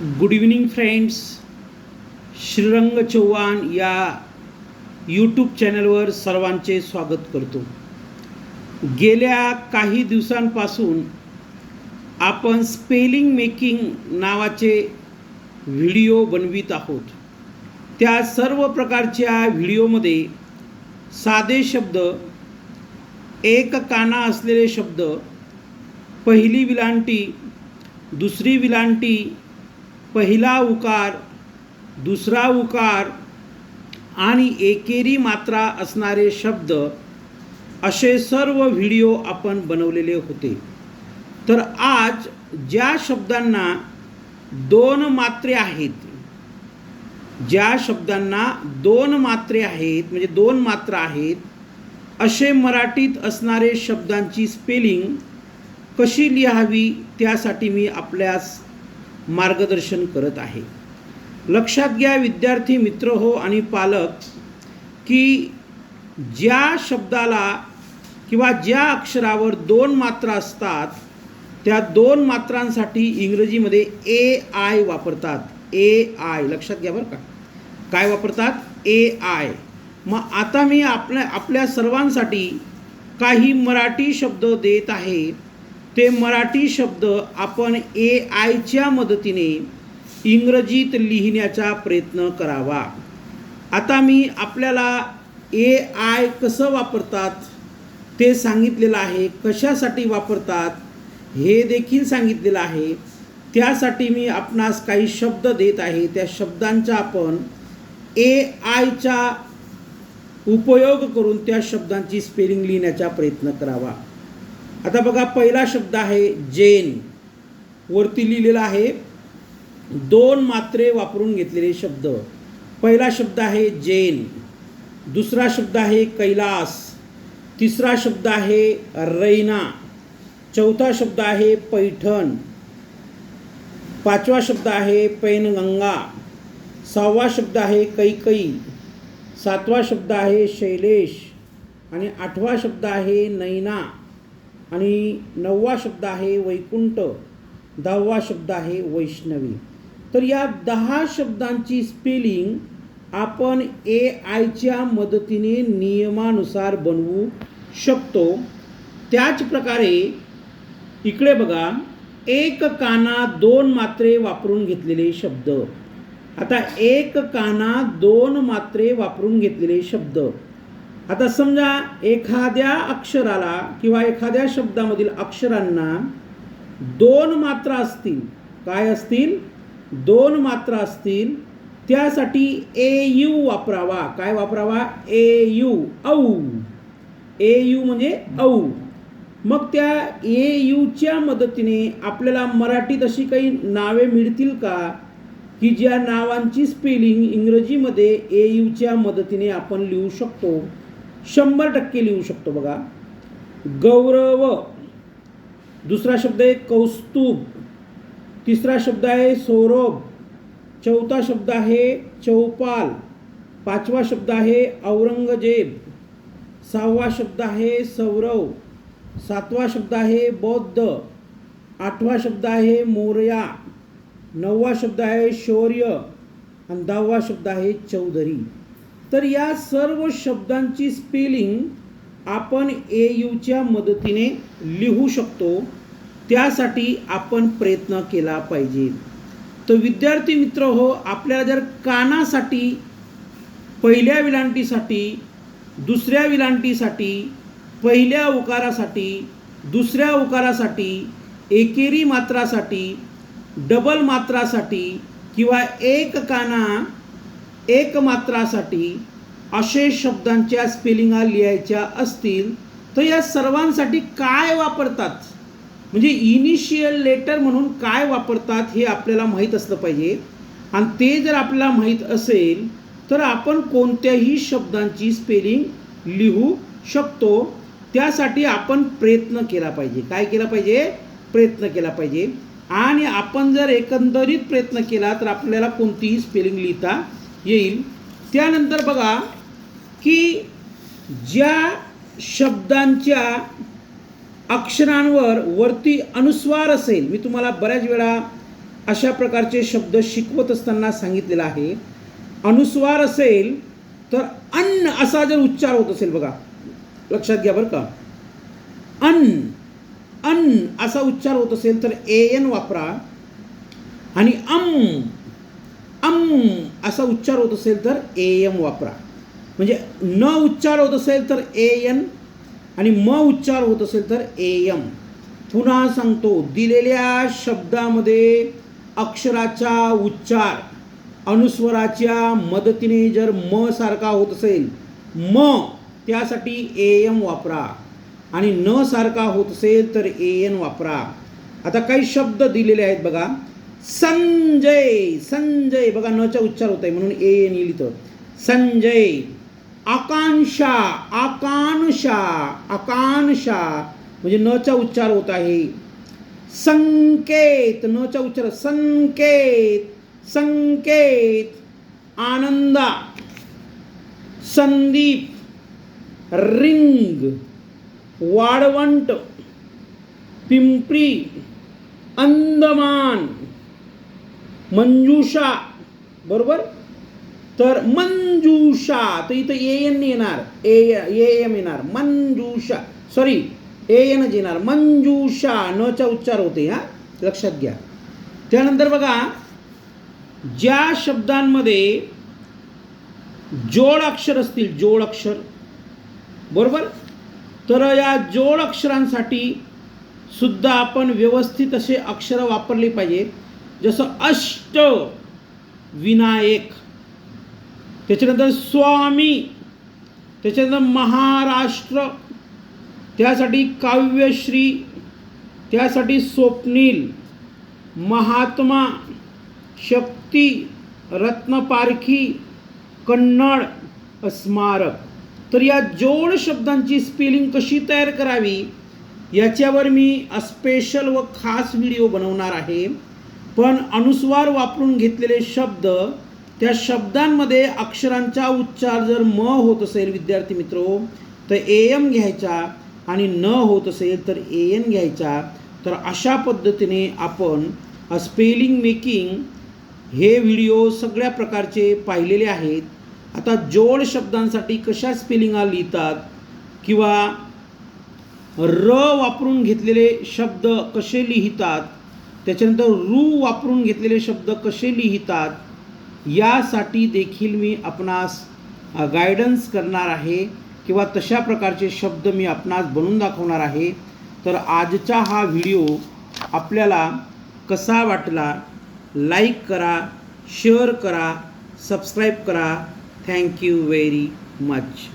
Good evening friends Shrirang Chauhan या YouTube चॅनलवर सर्वांचे स्वागत करतो. गेल्या काही दिवसांपासून आपण स्पेलिंग मेकिंग नावाचे व्हिडिओ बनवित आहोत. त्या सर्व प्रकारच्या व्हिडिओमध्ये साधे शब्द एक काना असलेले शब्द पहिली विलांटी दुसरी विलांटी पहिला उकार दुसरा उकार आणि एकेरी मात्रा असणारे शब्द असे सर्व व्हिडिओ आपण बनवलेले होते. तर आज ज्या शब्दांना दोन मात्रे आहेत ज्या शब्दांना दोन मात्रे आहेत म्हणजे दोन मात्रा आहेत असे मराठीत असणारे शब्दांची स्पेलिंग कशी लिहावी त्यासाठी मी आपल्यास मार्गदर्शन करत आहे. लक्षात घ्या विद्यार्थी मित्र हो आणि पालक की ज्या शब्दाला किंवा ज्या अक्षरावर दोन मात्रा असतात त्या दोन मात्रांसाठी इंग्रजीमध्ये ए आय वापरतात. ए आय लक्षात घ्या बरं का. काय वापरतात? ए आय मग आता मी आपल्या आपल्या सर्वांसाठी काही मराठी शब्द देत आहे. ते मराठी शब्द आपण ए आयच्या मदतीने इंग्रजीत लिहिण्याचा प्रयत्न करावा. आता मी आपल्याला ए आय कसं वापरतात ते सांगितलेलं आहे कशासाठी वापरतात हे देखील सांगितलेलं आहे. त्यासाठी मी आपणास काही शब्द देत आहे. त्या शब्दांचा आपण ए आयचा उपयोग करून त्या शब्दांची स्पेलिंग लिहिण्याचा प्रयत्न करावा. आता बघा पहिला शब्द आहे जैन. वरती लिहिलेला आहे दोन मात्रे वापरून घेतलेले शब्द. पहिला शब्द आहे जैन. दुसरा शब्द आहे कैलास. तिसरा शब्द आहे रैना. चौथा शब्द आहे पैठण. पाचवा शब्द आहे पैनगंगा. सहावा शब्द आहे कैकई. सातवा शब्द आहे शैलेश. आणि आठवा शब्द आहे नैना. आणि नववा शब्द आहे वैकुंठ दहावा शब्द आहे वैष्णवी. तर या दहा शब्दांची स्पेलिंग आपण ए आयच्या मदतीने नियमानुसार बनवू शकतो. त्याच प्रकारे इकडे बघा एक काना दोन मात्रे वापरून घेतलेले शब्द. आता एक काना दोन मात्रे वापरून घेतलेले शब्द. आता समजा एखाद्या अक्षराला किंवा एखाद्या शब्दामधील अक्षरांना दोन मात्रा असतील. काय असतील? दोन मात्रा असतील. त्यासाठी ए यू वापरावा. काय वापरावा? ए यू औ. ए यू म्हणजे औ. मग त्या ए यूच्या मदतीने आपल्याला मराठीत अशी काही नावे मिळतील का? की ज्या नावांची स्पेलिंग इंग्रजीमध्ये ए यूच्या मदतीने आपण लिहू शकतो. शंभर टक्के लिहू शकतो बघा. गौरव. दुसरा शब्द आहे कौस्तुभ. तिसरा शब्द आहे सौरभ. चौथा शब्द आहे चौपाल. पाचवा शब्द आहे औरंगजेब. सहावा शब्द आहे सौरव. सातवा शब्द आहे बौद्ध. आठवा शब्द आहे मोर्या. नववा शब्द आहे शौर्य. आणि दहावा शब्द आहे चौधरी. तर या सर्व शब्दांची स्पेलिंग आपण ए यूच्या मदतीने लिहू शकतो. त्यासाठी आपण प्रयत्न केला पाहिजे. तर विद्यार्थी मित्र हो आपल्याला जर कानासाठी पहिल्या विलांटीसाठी दुसऱ्या विलांटीसाठी पहिल्या उकारासाठी दुसऱ्या उकारासाठी एकेरी मात्रासाठी डबल मात्रासाठी किंवा एक काना एक मात्रासाठी असे शब्दांच्या स्पेलिंगा लिहायच्या असतील तर या सर्वांसाठी काय वापरतात? म्हणजे इनिशियल लेटर म्हणून काय वापरतात हे आपल्याला माहीत असलं पाहिजे. आणि ते जर आपल्याला माहीत असेल तर आपण कोणत्याही शब्दांची स्पेलिंग लिहू शकतो. त्यासाठी आपण प्रयत्न केला पाहिजे. काय केला पाहिजे? प्रयत्न केला पाहिजे. आणि आपण जर एकंदरीत प्रयत्न केला तर आपल्याला कोणतीही स्पेलिंग लिहिता येईल. त्यानंतर बघा की ज्या शब्दांच्या अक्षरांवर वरती अनुस्वार असेल मी तुम्हाला बऱ्याच वेळा अशा प्रकारचे शब्द शिकवत असताना सांगितलेलं आहे. अनुस्वार असेल तर अन्न असा जर उच्चार होत असेल बघा. लक्षात घ्या बरं का. अन्न अन्न असा उच्चार होत असेल तर ए एन वापरा. आणि अम अम असा उच्चार होत असेल तर ए एम वापरा. म्हणजे न उच्चार होत असेल तर ए एन आणि म उच्चार होत असेल तर ए एम पुन्हा सांगतो दिलेल्या शब्दामध्ये अक्षराचा उच्चार अनुस्वराच्या मदतीने जर म सारखा होत असेल म त्यासाठी ए एम वापरा. आणि न सारखा होत असेल तर ए एन वापरा. आता काही शब्द दिलेले आहेत बघा. संजय संजय बघा नचा उच्चार होत आहे म्हणून ए एन लिहितं. संजय आकांक्षा आकांक्षा आकांक्षा म्हणजे नचा उच्चार होत आहे. संकेत नचा उच्चार संकेत संकेत आनंदा संदीप रिंग वाळवंट पिंपरी अंदमान मंजुषा. बरोबर? तर मंजुषा तर इथं ए एन येणार. ए एम येणार. मंजुषा. सॉरी ए एनच येणार. मंजुषा. नचा उच्चार होते हा? लक्षात घ्या. त्यानंतर बघा ज्या शब्दांमध्ये जोड अक्षर असतील जोड अक्षर. बरोबर? तर या जोड अक्षरांसाठी सुद्धा आपण व्यवस्थित असे अक्षरं वापरली पाहिजेत. जसं अष्ट विनायक त्याच्यानंतर स्वामी त्याच्यानंतर महाराष्ट्र त्यासाठी काव्यश्री त्यासाठी स्वप्नील महात्मा शक्ती रत्नपारखी कन्नड स्मारक. तर या जोड शब्दांची स्पेलिंग कशी तयार करावी? याच्यावर मी स्पेशल व खास व्हिडिओ बनवणार आहे. पण अनुस्वार वापरून घेतलेले शब्द त्या शब्दांमध्ये अक्षरांचा उच्चार जर म होत असेल विद्यार्थी मित्रो तर ए एम घ्यायचा आणि न होत असेल तर ए एन घ्यायचा. तर अशा पद्धतीने आपण स्पेलिंग मेकिंग हे व्हिडिओ सगळ्या प्रकारचे पाहिलेले आहेत. आता जोड शब्दांसाठी कशा स्पेलिंगा लिहितात किंवा र वापरून घेतलेले शब्द कसे लिहितात त्याच्यानंतर रू वापरून घेतलेले शब्द कसे लिहितात यासाठी देखील मी आपणास गायडन्स करणार आहे किंवा तशा प्रकारचे शब्द मी आपणास बनवून दाखवणार आहे. तर आजचा हा व्हिडिओ आपल्याला कसा वाटला लाईक करा शेअर करा सबस्क्राईब करा. Thank you very much